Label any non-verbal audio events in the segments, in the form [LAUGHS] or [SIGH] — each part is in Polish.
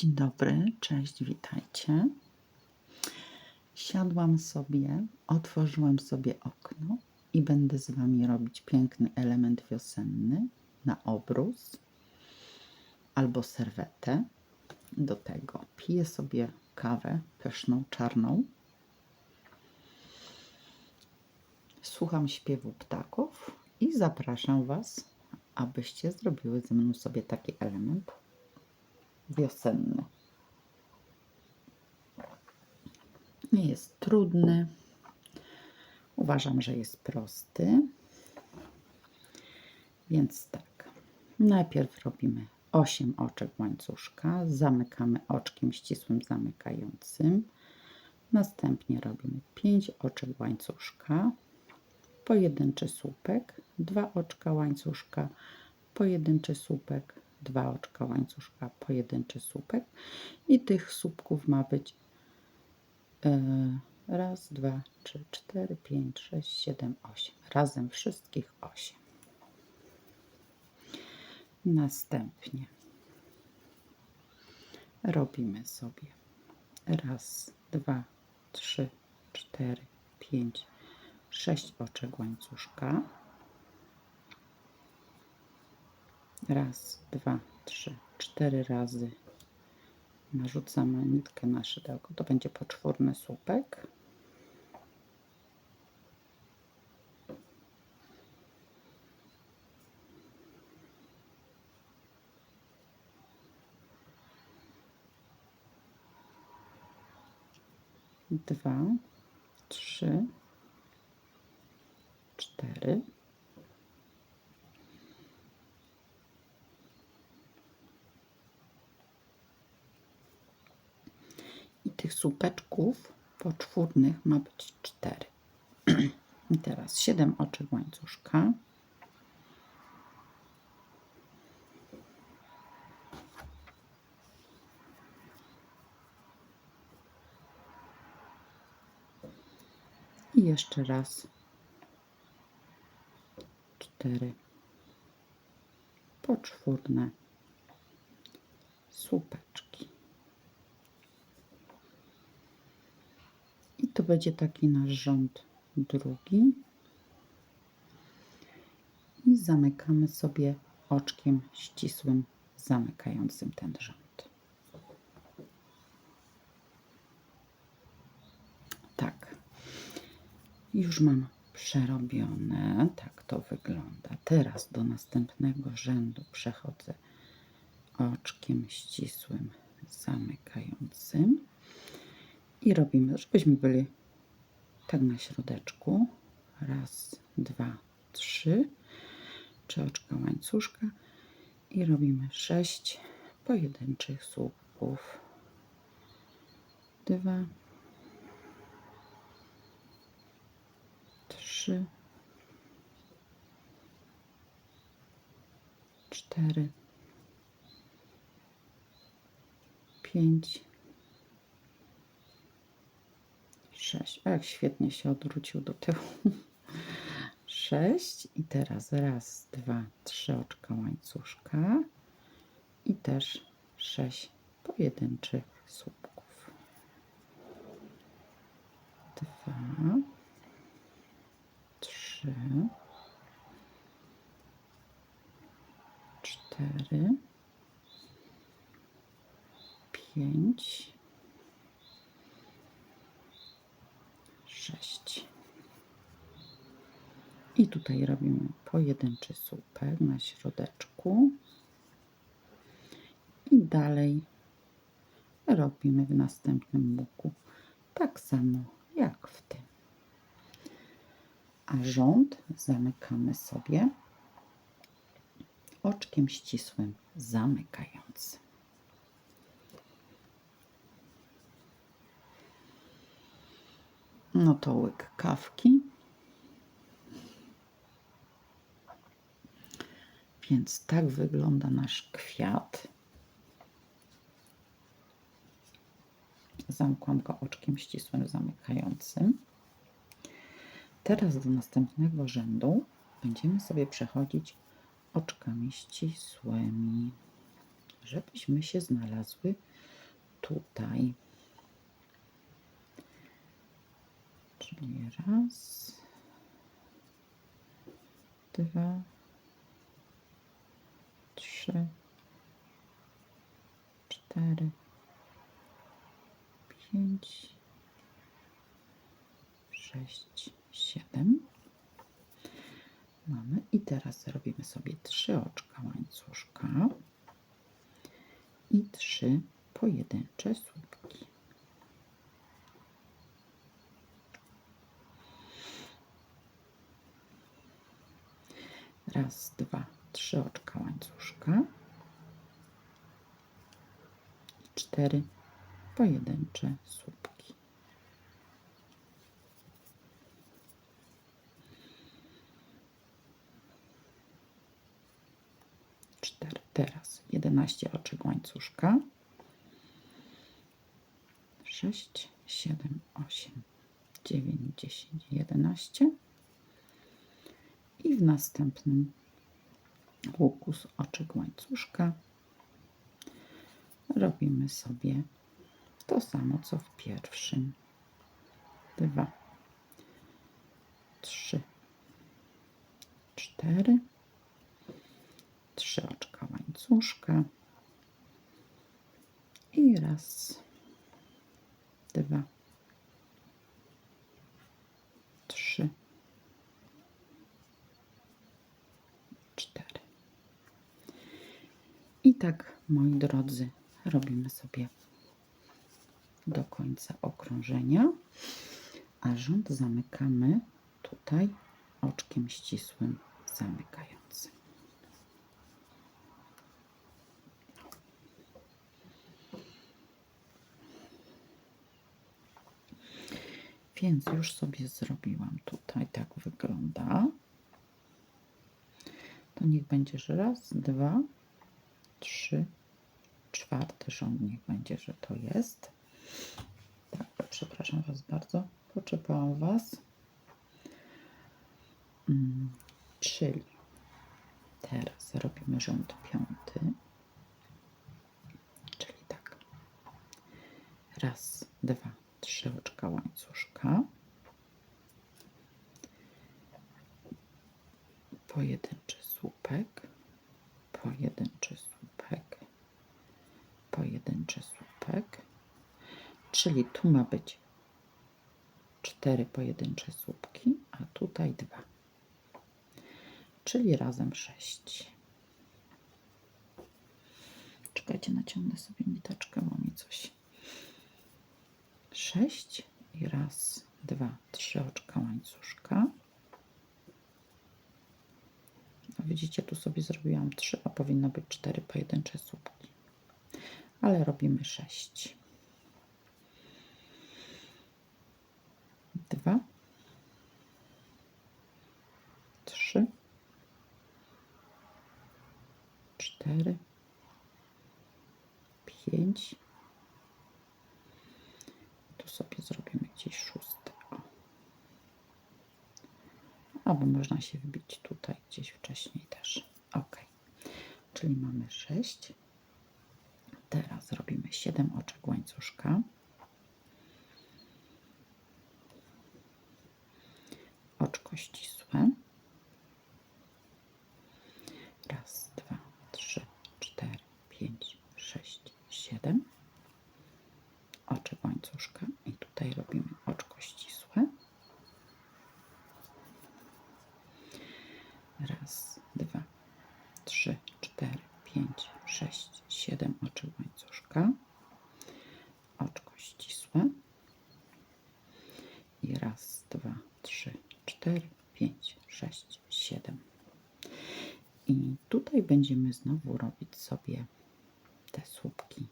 Dzień dobry, cześć, witajcie. Siadłam sobie, otworzyłam sobie okno i będę z Wami robić piękny element wiosenny na obrus albo serwetę. Do tego piję sobie kawę pyszną, czarną. Słucham śpiewu ptaków i zapraszam Was, abyście zrobiły ze mną sobie taki element wiosenny. Nie jest trudny. Uważam, że jest prosty. Więc tak. Najpierw robimy 8 oczek łańcuszka. Zamykamy oczkiem ścisłym zamykającym. Następnie robimy 5 oczek łańcuszka. Pojedynczy słupek. 2 oczka łańcuszka. Pojedynczy słupek dwa oczka łańcuszka, pojedynczy słupek i tych słupków ma być e, raz, dwa, trzy, cztery, pięć, sześć, siedem, osiem. Razem wszystkich osiem. Następnie robimy sobie raz, dwa, trzy, cztery, pięć, sześć oczek łańcuszka Raz, dwa, trzy, cztery razy narzucamy nitkę na szydełko. To będzie poczwórny słupek. Dwa, trzy, cztery. Tych słupeczków poczwórnych ma być cztery. [CLEARS THROAT] I teraz siedem oczek łańcuszka. I jeszcze raz cztery poczwórne słupeczki. I to będzie taki nasz rząd drugi. I zamykamy sobie oczkiem ścisłym, zamykającym ten rząd. Tak. Już mam przerobione. Tak to wygląda. Teraz do następnego rzędu przechodzę oczkiem ścisłym, zamykającym i robimy, żebyśmy byli tak na środeczku. Raz, dwa, trzy. Trzy oczka łańcuszka i robimy sześć pojedynczych słupków. Dwa, trzy, cztery, pięć, sześć. A jak świetnie się odwrócił do tyłu. [LAUGHS] Sześć i teraz raz, dwa, trzy oczka łańcuszka i też sześć pojedynczych słupków. Dwa, trzy, cztery, pięć, sześć. I tutaj robimy pojedynczy słupek na środeczku. I dalej robimy w następnym łuku tak samo jak w tym. A rząd zamykamy sobie oczkiem ścisłym zamykającym. No to łyk kawki. Więc tak wygląda nasz kwiat. Zamkłam go oczkiem ścisłym zamykającym. Teraz do następnego rzędu będziemy sobie przechodzić oczkami ścisłymi. żebyśmy się znalazły tutaj. Czyli raz, dwa, trzy, cztery, pięć, sześć, siedem. Mamy i teraz robimy sobie trzy oczka łańcuszka i trzy pojedyncze słupki. Raz, dwa, trzy oczka łańcuszka i cztery pojedyncze słupki. Cztery. Teraz 11 oczek łańcuszka. 6, 7, 8, 9, 10, 11. I w następnym łuku z oczek łańcuszka. Robimy sobie to samo co w pierwszym. Dwa, trzy, cztery, trzy oczka łańcuszka. I raz, dwa, trzy, cztery. I tak, moi drodzy, robimy sobie do końca okrążenia, a rząd zamykamy tutaj oczkiem ścisłym zamykającym. Więc już sobie zrobiłam tutaj, tak wygląda. To niech będzie, że raz, dwa, trzy, czwarty rząd, niech będzie, że to jest. Tak, przepraszam Was bardzo, poczepałam Was. Mm, czyli teraz robimy rząd piąty. Czyli tak. Raz, dwa, trzy oczka łańcuszka. Pojedynczy słupek, pojedynczy słupek, pojedynczy słupek. Czyli tu ma być cztery pojedyncze słupki, a tutaj dwa. Czyli razem sześć. Czekajcie, naciągnę sobie niteczkę, bo mi coś. Sześć i raz, dwa, trzy oczka łańcuszka. No widzicie, tu sobie zrobiłam trzy, a powinno być cztery pojedyncze słupki. Ale robimy sześć. Dwa, trzy, cztery, pięć. Tu sobie zrobimy gdzieś szósty. O. Albo można się wbić tutaj gdzieś wcześniej też. Ok. Czyli mamy sześć. Teraz robimy siedem oczek łańcuszka. oczko ścisłe. Raz, dwa, trzy, cztery, pięć, sześć, siedem. Oczek łańcuszka i tutaj robimy oczko ścisłe. Raz, dwa, trzy, cztery, pięć, sześć, siedem oczek łańcuszka. Oczko ścisłe. I raz, dwa, 4, 5, 6, 7. I tutaj będziemy znowu robić sobie te słupki.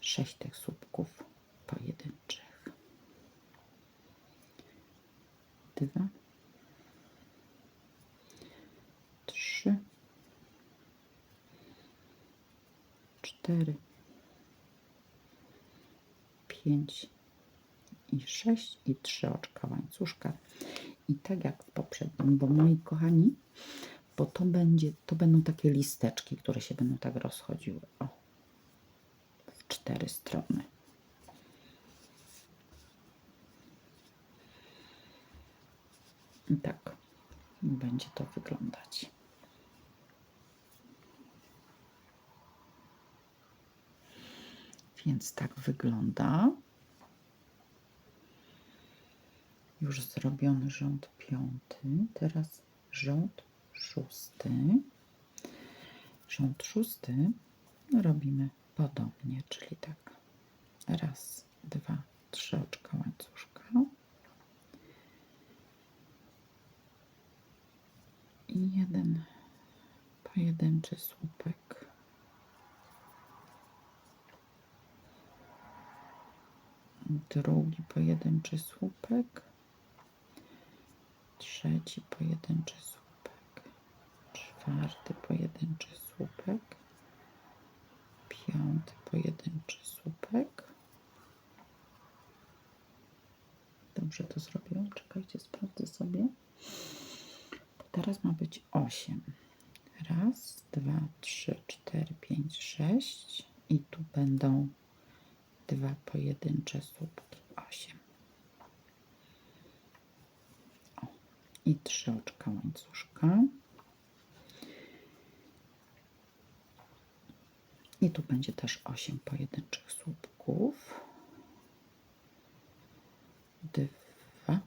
6 tych słupków pojedynczych. 2, 3, 4, 5, i 6 i 3 oczka łańcuszka. I tak jak w poprzednim, bo moi kochani, bo to będzie, to będą takie listeczki, które się będą tak rozchodziły. O, w cztery strony. I tak będzie to wyglądać. Więc tak wygląda. Już zrobiony rząd piąty. Teraz rząd szósty. Rząd szósty robimy podobnie, czyli tak. Raz, dwa, trzy oczka łańcuszka. I jeden pojedynczy słupek. Drugi pojedynczy słupek. Trzeci pojedynczy słupek. Czwarty pojedynczy słupek. Piąty pojedynczy słupek. Dobrze to zrobiłam. Czekajcie, sprawdzę sobie. Teraz ma być 8. Raz, dwa, trzy, cztery, pięć, sześć. I tu będą dwa pojedyncze słupki. 8. O, I trzy oczka łańcuszka. I tu będzie też 8 pojedynczych słupków. Dwa,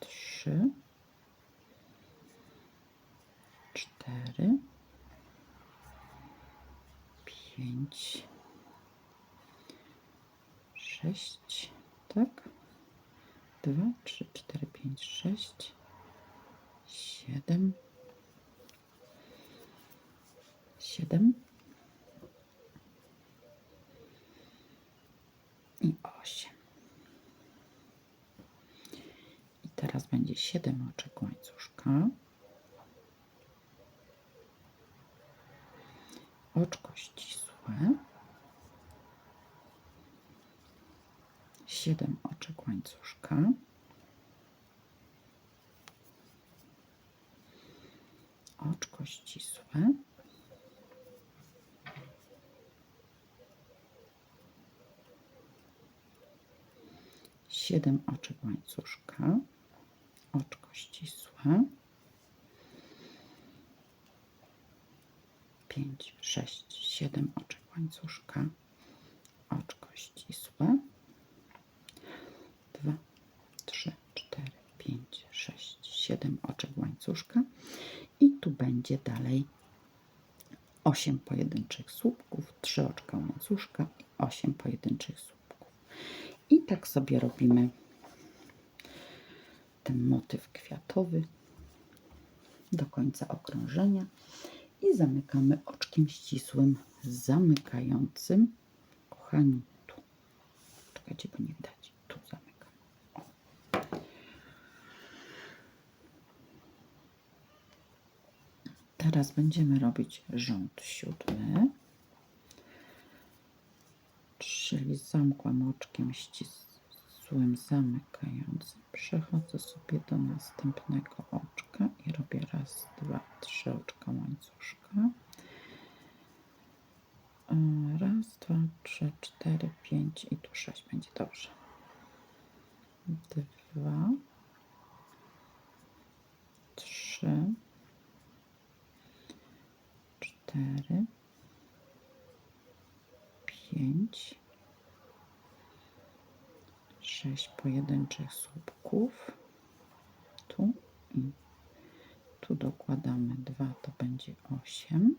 trzy, cztery, pięć, sześć, tak? Dwa, trzy, cztery, pięć, sześć, siedem, siedem i osiem. I teraz będzie siedem oczek łańcuszka. Oczko ścisłe. Siedem oczek łańcuszka. Oczko ścisłe. Siedem oczek łańcuszka. Oczko ścisłe. Pięć, sześć, siedem oczek łańcuszka. Oczko ścisłe. 7 oczek łańcuszka i tu będzie dalej 8 pojedynczych słupków, 3 oczka łańcuszka i 8 pojedynczych słupków. I tak sobie robimy ten motyw kwiatowy do końca okrążenia i zamykamy oczkiem ścisłym zamykającym. Kochani, tu. Czekajcie, bo nie widać. Teraz będziemy robić rząd siódmy czyli zamkłam oczkiem ścisłym zamykającym. Przechodzę sobie do następnego oczka i robię raz, dwa, trzy oczka łańcuszka. E, raz, dwa, trzy, cztery, pięć i tu sześć będzie dobrze. Dwa, trzy, cztery, pięć, sześć pojedynczych słupków. Tu i tu dokładamy dwa, to będzie osiem.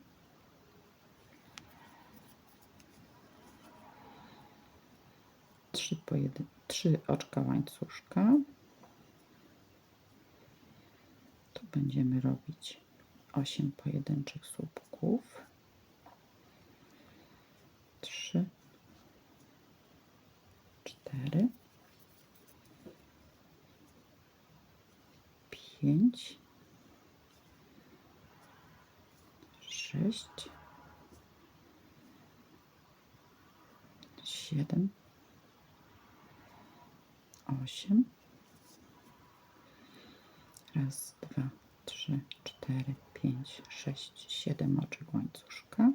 Trzy, trzy oczka łańcuszka. Tu będziemy robić osiem pojedynczych słupków. Trzy, cztery, pięć, sześć, siedem, osiem. Raz, dwa, trzy, cztery, pięć, sześć, siedem oczek łańcuszka.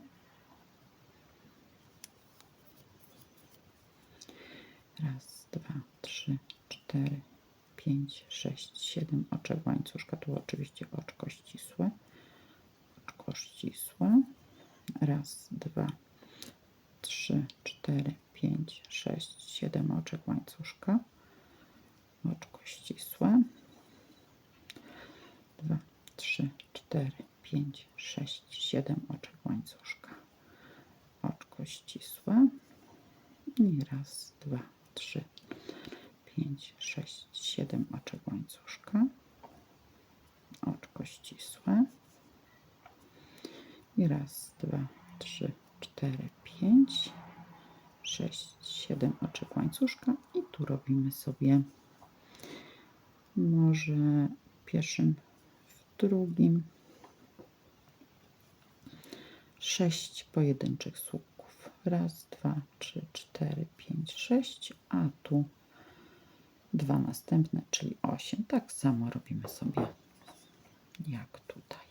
Raz, dwa, trzy, cztery, pięć, sześć, siedem oczek łańcuszka. Tu oczywiście oczko ścisłe. Oczko ścisłe. Raz, dwa, trzy, cztery, pięć, sześć, siedem oczek łańcuszka. Oczko ścisłe. Dwa, trzy, cztery, pięć, sześć, siedem oczek łańcuszka. Oczko ścisłe. I raz, dwa, trzy, pięć, sześć, siedem oczek łańcuszka. Oczko ścisłe. I raz, dwa, trzy, cztery, pięć, sześć, siedem oczek łańcuszka. I tu robimy sobie może pierwszym, drugim sześć pojedynczych słupków. Raz, dwa, trzy, cztery, pięć, sześć, a tu dwa następne, czyli osiem. Tak samo robimy sobie jak tutaj.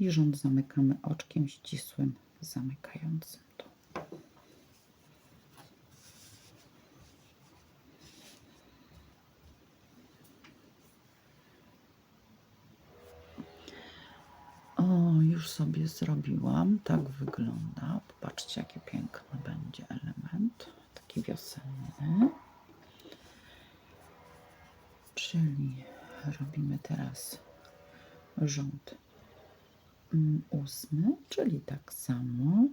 I rząd zamykamy oczkiem ścisłym, zamykającym tu. O, już zrobiłam. Tak wygląda. Popatrzcie, jaki piękny będzie element. Taki wiosenny. Czyli robimy teraz rząd mm, ósmy, czyli tak samo.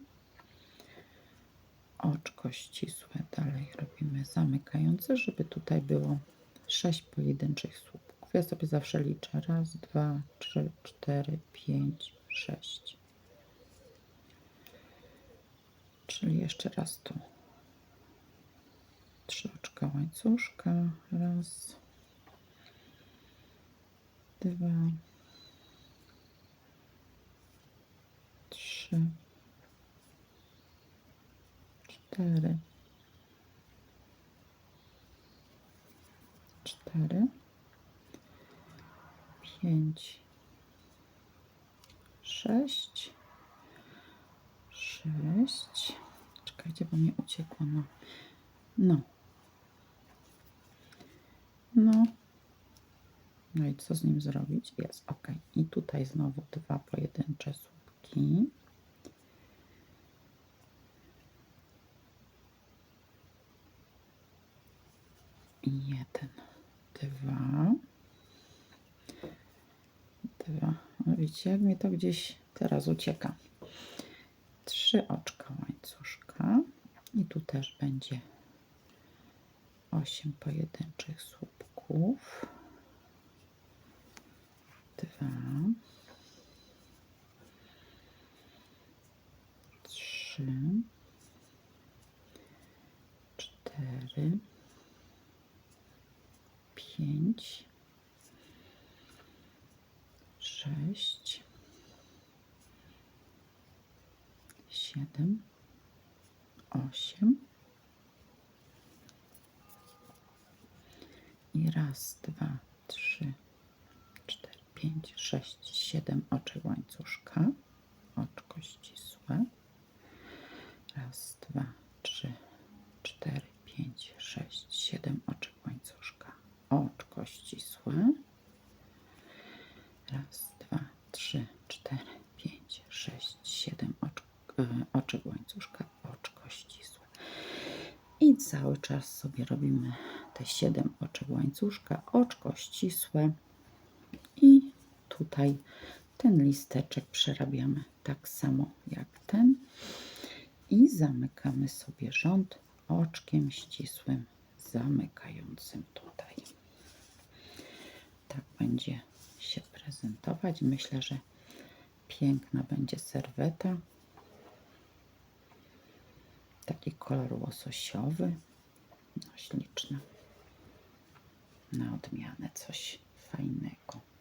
Oczko ścisłe dalej robimy zamykające, żeby tutaj było sześć pojedynczych słupków. Ja sobie zawsze liczę. Raz, dwa, trzy, cztery, pięć, sześć. Czyli jeszcze raz tu. Trzy oczka łańcuszka. Raz, dwa, trzy, cztery, cztery, pięć, sześć, sześć. Czekajcie, bo mi uciekło. No. No. No. No i co z nim zrobić? Jest ok. I tutaj znowu dwa pojedyncze słupki. Jeden, dwa. Dwa. No widzicie, jak mi to gdzieś teraz ucieka. Trzy oczka łańcuszka. I tu też będzie osiem pojedynczych słupków. Dwa, trzy, cztery, pięć, sześć, siedem, osiem i raz, dwa, trzy, cztery, pięć, sześć, siedem oczek łańcuszka, oczko ścisłe. Raz, dwa, trzy, cztery, pięć, sześć, siedem oczek łańcuszka, oczko ścisłe. Raz, dwa, trzy, cztery, pięć, sześć, siedem oczek, e, oczek łańcuszka, oczko ścisłe. I cały czas sobie robimy te 7 oczek łańcuszka, oczko ścisłe i tutaj ten listeczek przerabiamy tak samo jak ten i zamykamy sobie rząd oczkiem ścisłym zamykającym tutaj. Tak będzie się prezentować. Myślę, że piękna będzie serweta. Taki kolor łososiowy. No. Na odmianę coś fajnego.